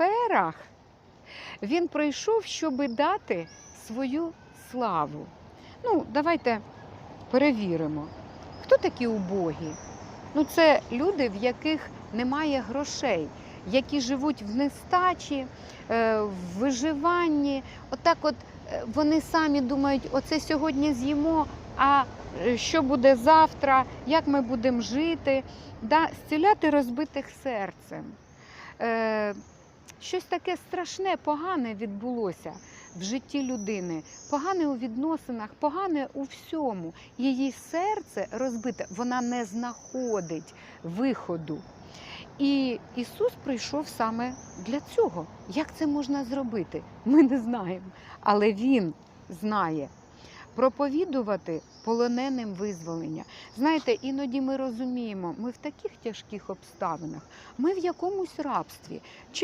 сферах він прийшов, щоб дати свою славу. Ну, давайте перевіримо, хто такі убогі? Ну, це люди, в яких немає грошей, які живуть в нестачі, е, в виживанні. Отак, от е, вони самі думають, оце сьогодні з'їмо, а е, що буде завтра, як ми будемо жити, да? зціляти розбитих серцем. Щось таке страшне, погане відбулося в житті людини, погане у відносинах, погане у всьому. Її серце розбите, вона не знаходить виходу. І Ісус прийшов саме для цього. Як це можна зробити? Ми не знаємо. Але Він знає. Проповідувати полоненим визволення. Знаєте, іноді ми розуміємо, ми в таких тяжких обставинах, ми в якомусь рабстві.